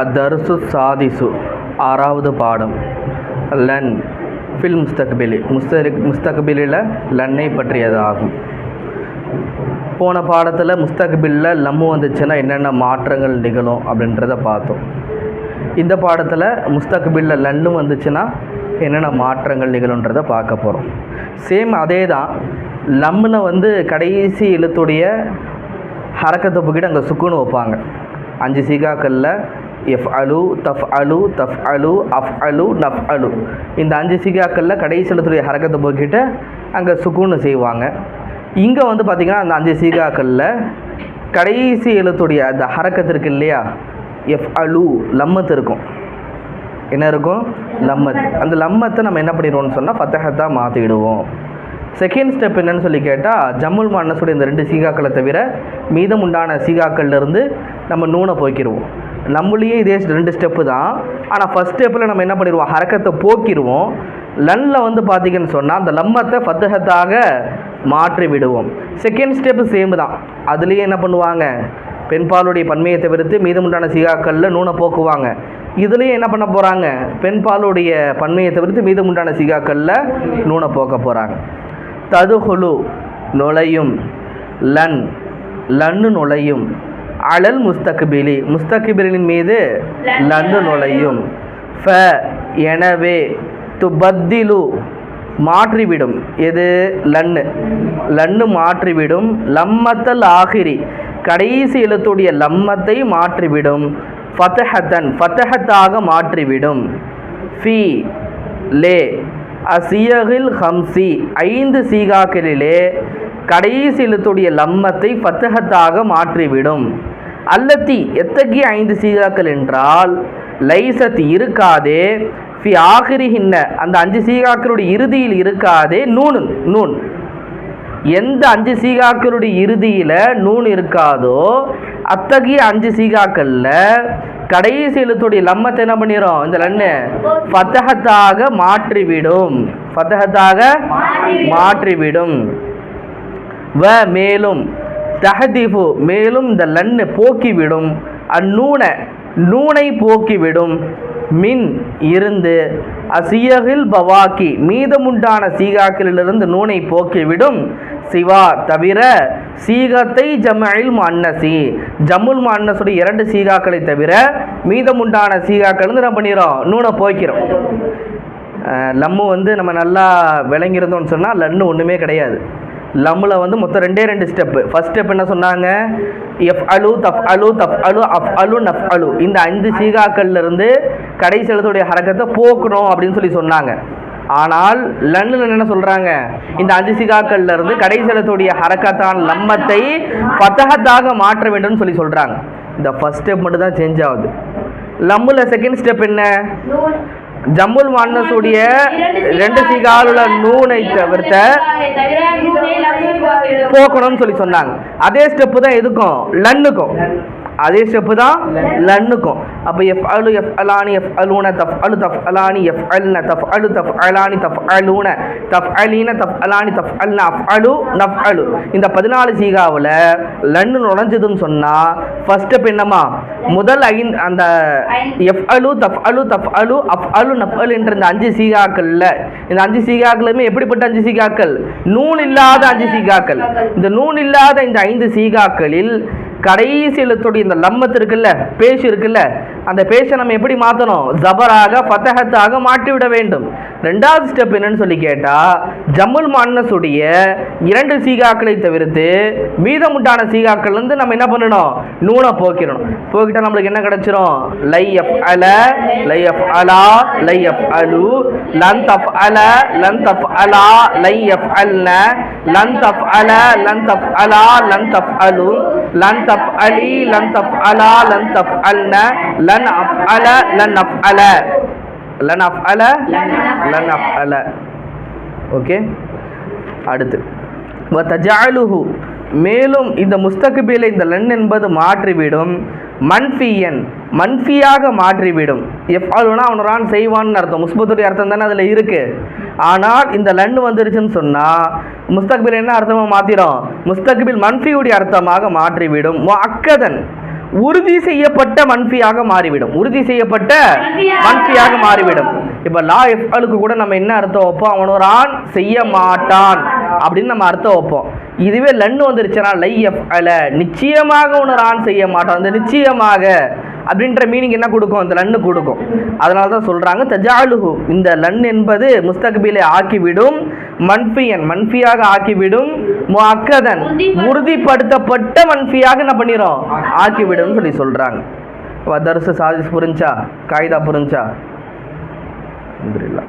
அதர்சு சாதிசு ஆறாவது பாடம் லன் ஃபில் முஸ்தக்பிலி. முஸ்தரி முஸ்தக்பிலில் லன்னை பற்றியதாகும். போன பாடத்தில் முஸ்தக்பிலில் லம்மு வந்துச்சுன்னா என்னென்ன மாற்றங்கள் நிகழும் அப்படின்றத பார்த்தோம். இந்த பாடத்தில் முஸ்தக்பிலில் லன்னு வந்துச்சுன்னா என்னென்ன மாற்றங்கள் நிகழுன்றதை பார்க்க போகிறோம் சேம் அதே தான் லம்மில் வந்து கடைசி எழுத்துடைய ஹரக்கத்தை போக்கிட்டு அங்கே சுக்குன்னு வைப்பாங்க. அஞ்சு சீகாக்களில் எஃப் அலு தஃப் அலு தஃப் அலு அஃப் அலு நஃப் அலு இந்த அஞ்சு சிகாக்களில் கடைசி எழுத்துடைய ஹரக்கத்தை போக்கிட்டு அங்கே சுக்குன்னு செய்வாங்க. இங்கே வந்து பார்த்திங்கன்னா அந்த அஞ்சு சீகாக்களில் கடைசி எழுத்துடைய அந்த ஹரக்கத்து இருக்கு இல்லையா? எஃப் அலு லம்மத்து இருக்கும். என்ன இருக்கும்? லம்மத் அந்த லம்மத்தை நம்ம என்ன பண்ணிடுவோம்னு சொன்னால் ஃபத்தஹத்தாக மாற்றிடுவோம் செகண்ட் ஸ்டெப் என்னன்னு சொல்லி கேட்டால் ஜம்முல் மன்னஸுடைய இந்த ரெண்டு சீகாக்களை தவிர மீதம் உண்டான சீகாக்கள்லேருந்து நம்ம நூனை போய்க்கிடுவோம் நம்மளையே இதே ரெண்டு ஸ்டெப்பு தான். ஆனால் ஃபஸ்ட் ஸ்டெப்பில் நம்ம என்ன பண்ணிடுவோம்? ஹரக்கத்தை போக்கிடுவோம். லன்னில் வந்து பார்த்திங்கன்னு சொன்னால் அந்த லம்மத்தை ஃபத்தகத்தாக மாற்றி விடுவோம். செகண்ட் ஸ்டெப்பு சேம் தான். அதுலேயே என்ன பண்ணுவாங்க? பெண்பாலுடைய பன்மையை தவிர்த்து மீதமுண்டான சீகாக்களில் நூனை போக்குவாங்க. இதுலேயும் என்ன பண்ண போகிறாங்க பெண்பாலுடைய பன்மையை தவிர்த்து மீதமுண்டான சீகாக்களில் நூனை போக்க போகிறாங்க ததுகுழு நுழையும். லன் லன்னு நுழையும். அலல் முஸ்தக்பிலி. முஸ்தக்பிலின் மீது லன்னு நுழையும். ஃப எனவே துபத்திலு மாற்றிவிடும். எது? லன்னு. லன்னு மாற்றிவிடும். லம்மத்தல் ஆகிரி. கடைசி எழுத்துடைய லம்மத்தை மாற்றிவிடும். ஃபத்தஹத்தன் ஃபத்தஹத்தாக மாற்றிவிடும். ஃபி லே. அசியகில் ஹம்சி. ஐந்து சீகாக்களிலே கடைசி எழுத்துடைய லம்மத்தை ஃபத்தஹத்தாக மாற்றிவிடும். அல்லத்தி எத்தகைய ஐந்து சீகாக்கள் என்றால் லைசத் இருக்காதே ஃபி ஆகிரிஹின்ன அந்த அஞ்சு சீகாக்களுடைய இறுதியில் இருக்காதே நூனு நூன். எந்த அஞ்சு சீகாக்களுடைய இறுதியில் நூன் இருக்காதோ அத்தகைய அஞ்சு சீகாக்களில் கடைசி எழுத்துடைய லம்மத்தை என்ன பண்ணிடும் இந்த லன்னு ஃபத்தஹத்தாக மாற்றிவிடும். ஃபத்தஹத்தாக மாற்றிவிடும். வ மேலும் தஹதிஃபு மேலும் இந்த லன்னு போக்கிவிடும் அந்நூனை நூனை போக்கிவிடும். மின் இருந்து அசியகில் பவாக்கி மீதமுண்டான சீகாக்களிலிருந்து நூனை போக்கிவிடும். சிவா தவிர சீகத்தை ஜம்மில் மன்னசி ஜம்முல் மன்னசுடைய இரண்டு சீகாக்களை தவிர மீதமுண்டான சீகாக்கள் வந்து என்ன பண்ணிடுறோம். நூனை போய்க்கிறோம். லம்மு வந்து நம்ம நல்லா விளங்கியிருந்தோம்னு சொன்னால் லன்னு ஒன்றுமே கிடையாது. லம்மில் வந்து மொத்தம் ரெண்டே ரெண்டு ஸ்டெப்பு ஃபஸ்ட் ஸ்டெப் என்ன சொன்னாங்க? எஃப் அலு தஃப் அலு தஃப் அலு அஃப் அலு நஃப் அலு இந்த அஞ்சு சீகாக்கள்லேருந்து கடைசி எழுத்துடைய ஹரக்கத்தை போக்கணும் அப்படின்னு சொல்லி சொன்னாங்க. ஆனால் லன்னில் என்ன சொல்கிறாங்க இந்த அஞ்சு சிகாக்கள்லேருந்து கடைசி எழுத்துடைய ஹரக்கத்தான் லம்மத்தை பத்தகத்தாக மாற்ற வேண்டும்னு சொல்லி சொல்கிறாங்க இந்த ஃபர்ஸ்ட் ஸ்டெப் மட்டும் தான் சேஞ்ச் ஆகுது. லம்மில் செகண்ட் ஸ்டெப் என்ன? ஜம்முல் மான்னஸுடைய ரெண்டு சீகாலுள்ள நூனை தவிர்த்த போக்கணும்னு சொல்லி சொன்னாங்க. அதே ஸ்டெப்பு தான் எதுக்கும் லன்னுக்கும். அதே ஸ்டெப்பு தான் லன்னுக்கும். அப்போ எஃப் அலு எஃப் அலானி எஃப் அலூன தஃப் அலு தஃப் அலானி எஃப் அல்ன தஃப் அலு தஃப் அலானி தஃப் அலூன தஃப் அலீன தஃப் அலானி தஃப் அல்ன அஃப் அலு நஃப் அலு இந்த பதினாலு சீகாவில் லன்னு நுழைஞ்சதுன்னு சொன்னால் ஃபர்ஸ்ட் ஸ்டெப் என்னம்மா? முதல் ஐந்து அந்த எஃப் அலு தஃப் அலு தஃப் அலு அஃப் அலு நஃப் அலு என்ற இந்த அஞ்சு சீகாக்களில் இந்த அஞ்சு சீகாக்களுமே எப்படிப்பட்ட அஞ்சு சீகாக்கள்? நூல் இல்லாத அஞ்சு சீகாக்கள். இந்த நூல் இல்லாத இந்த ஐந்து சீகாக்களில் கடைசி எழுத்துடைய இந்த லம்மத்து இருக்குல்ல பேஷ் இருக்குல்ல அந்த பேஷை நம்ம எப்படி மாற்றணும் ஜபராக ஃபத்தஹத்தாக மாற்றிவிட வேண்டும். ரெண்டாவது ஸ்டெப் என்னன்னு சொல்லி கேட்டால் ஜம்முல் மன்னசுடைய இரண்டு சீகாக்களை தவிர்த்து மீதமுட்டான சீகாக்கள்லேருந்து நம்ம என்ன பண்ணணும்? நூனை போக்கிடணும். போக்கிட்டால் நம்மளுக்கு என்ன கிடைச்சிரும்? லை எஃப் அல லை எஃப் அலா லை எஃப் அலு லன் தஃப் அல லன் தஃப் அலா லை எஃப் அல்ன லன் தஃப் அல லன் தஃப் அலா லன் தஃப் அலு லன் தஃப் அலி லன் தஃப் அலா லன் தஃப் அல்ன லன் அஃப் அல லன் அஃப் அல லன் அஃப் அல லன் அஃப் அல ஓகே அடுத்து. தஜாலுஹு மேலும் இந்த முஸ்தகபில இந்த லன் என்பது மாற்றிவிடும். மன்ஃபியன். மன்ஃபியாக மாற்றிவிடும். எஃப் அவனுரான் செய்வான்னு அர்த்தம். முஸ்பத்துடைய அர்த்தம் தானே அதில் இருக்குது ஆனால் இந்த லன் வந்துருச்சுன்னு சொன்னால் முஸ்தக்பில் என்ன அர்த்தமாக மாற்றிடும் முஸ்தக்பில் மன்ஃபியுடைய அர்த்தமாக மாற்றிவிடும். அக்கதன். உறுதி செய்யப்பட்ட மன்ஃபியாக மாறிவிடும். உறுதி செய்யப்பட்ட மன்ஃபியாக மாறிவிடும். இப்போ லா எஃப்அலுக்கு கூட நம்ம என்ன அர்த்தம் வைப்போம்? அவனோரான் செய்ய மாட்டான். அப்படின்னு நம்ம அர்த்தம் வைப்போம். இதுவே லன்னு வந்துருச்சுன்னா லை எஃப் அல நிச்சயமாக ஒன்று ஆண் செய்ய மாட்டான். அந்த நிச்சயமாக அப்படின்ற மீனிங் என்ன கொடுக்கும்? அந்த லன்னு கொடுக்கும். அதனால தான் சொல்கிறாங்க தஜாலுஹு. இந்த லன் என்பது முஸ்தக்பிலை ஆக்கிவிடும். மன்ஃபியன் மன்ஃபியாக ஆக்கிவிடும் முஅக்கதன். உறுதிப்படுத்தப்பட்ட மன்ஃபியாக என்ன பண்ணிடும் ஆக்கிவிடும் சொல்லி சொல்கிறாங்க தர்சு சாதிஸ் புரிஞ்சா? காய்தா புரிஞ்சா? அல்ஹம்துலில்லாஹ்